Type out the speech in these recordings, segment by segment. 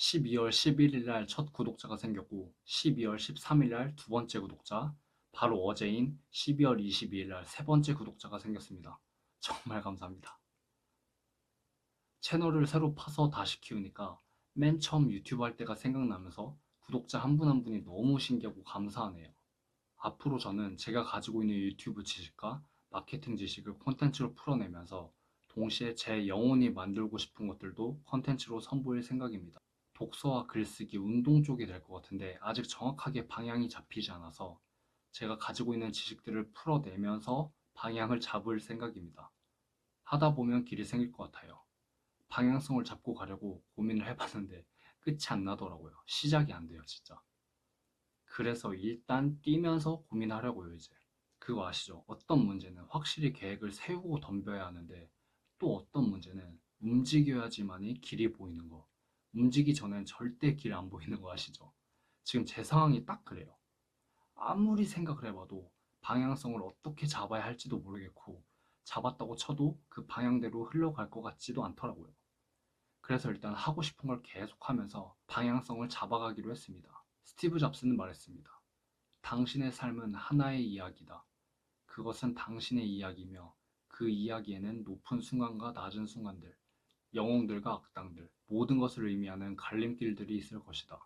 12월 11일 날 첫 구독자가 생겼고 12월 13일 날 두 번째 구독자, 바로 어제인 12월 22일 날 세 번째 구독자가 생겼습니다. 정말 감사합니다. 채널을 새로 파서 다시 키우니까 맨 처음 유튜브 할 때가 생각나면서 구독자 한 분한 분이 너무 신기하고 감사하네요. 앞으로 저는 제가 가지고 있는 유튜브 지식과 마케팅 지식을 콘텐츠로 풀어내면서 동시에 제 영혼이 만들고 싶은 것들도 콘텐츠로 선보일 생각입니다. 독서와 글쓰기, 운동 쪽이 될 것 같은데 아직 정확하게 방향이 잡히지 않아서 제가 가지고 있는 지식들을 풀어내면서 방향을 잡을 생각입니다. 하다 보면 길이 생길 것 같아요. 방향성을 잡고 가려고 고민을 해봤는데 끝이 안 나더라고요. 시작이 안 돼요, 진짜. 그래서 일단 뛰면서 고민하려고요, 이제. 그거 아시죠? 어떤 문제는 확실히 계획을 세우고 덤벼야 하는데 또 어떤 문제는 움직여야지만이 길이 보이는 거. 움직이기 전엔 절대 길 안 보이는 거 아시죠? 지금 제 상황이 딱 그래요. 아무리 생각을 해봐도 방향성을 어떻게 잡아야 할지도 모르겠고 잡았다고 쳐도 그 방향대로 흘러갈 것 같지도 않더라고요. 그래서 일단 하고 싶은 걸 계속하면서 방향성을 잡아가기로 했습니다. 스티브 잡스는 말했습니다. 당신의 삶은 하나의 이야기다. 그것은 당신의 이야기며 그 이야기에는 높은 순간과 낮은 순간들, 영웅들과 악당들, 모든 것을 의미하는 갈림길들이 있을 것이다.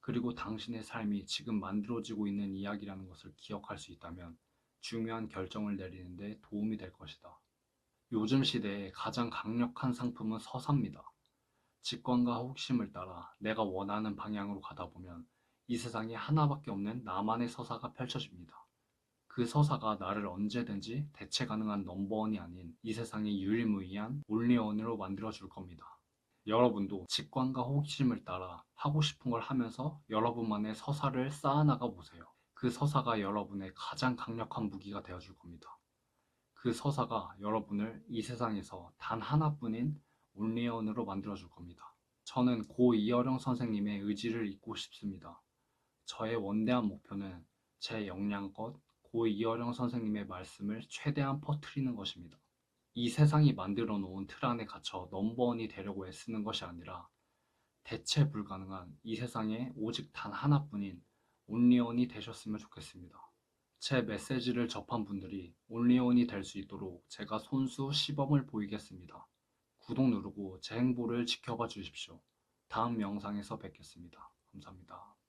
그리고 당신의 삶이 지금 만들어지고 있는 이야기라는 것을 기억할 수 있다면 중요한 결정을 내리는데 도움이 될 것이다. 요즘 시대에 가장 강력한 상품은 서사입니다. 직관과 호기심을 따라 내가 원하는 방향으로 가다 보면 이 세상에 하나밖에 없는 나만의 서사가 펼쳐집니다. 그 서사가 나를 언제든지 대체 가능한 넘버원이 아닌 이 세상의 유일무이한 올리원으로 만들어 줄 겁니다. 여러분도 직관과 호기심을 따라 하고 싶은 걸 하면서 여러분만의 서사를 쌓아나가 보세요. 그 서사가 여러분의 가장 강력한 무기가 되어 줄 겁니다. 그 서사가 여러분을 이 세상에서 단 하나뿐인 올리원으로 만들어 줄 겁니다. 저는 고 이어령 선생님의 의지를 잇고 싶습니다. 저의 원대한 목표는 제 역량껏 고 이어령 선생님의 말씀을 최대한 퍼뜨리는 것입니다. 이 세상이 만들어 놓은 틀 안에 갇혀 넘버원이 되려고 애쓰는 것이 아니라 대체 불가능한 이 세상에 오직 단 하나뿐인 온리원이 되셨으면 좋겠습니다. 제 메시지를 접한 분들이 온리원이 될 수 있도록 제가 손수 시범을 보이겠습니다. 구독 누르고 제 행보를 지켜봐 주십시오. 다음 영상에서 뵙겠습니다. 감사합니다.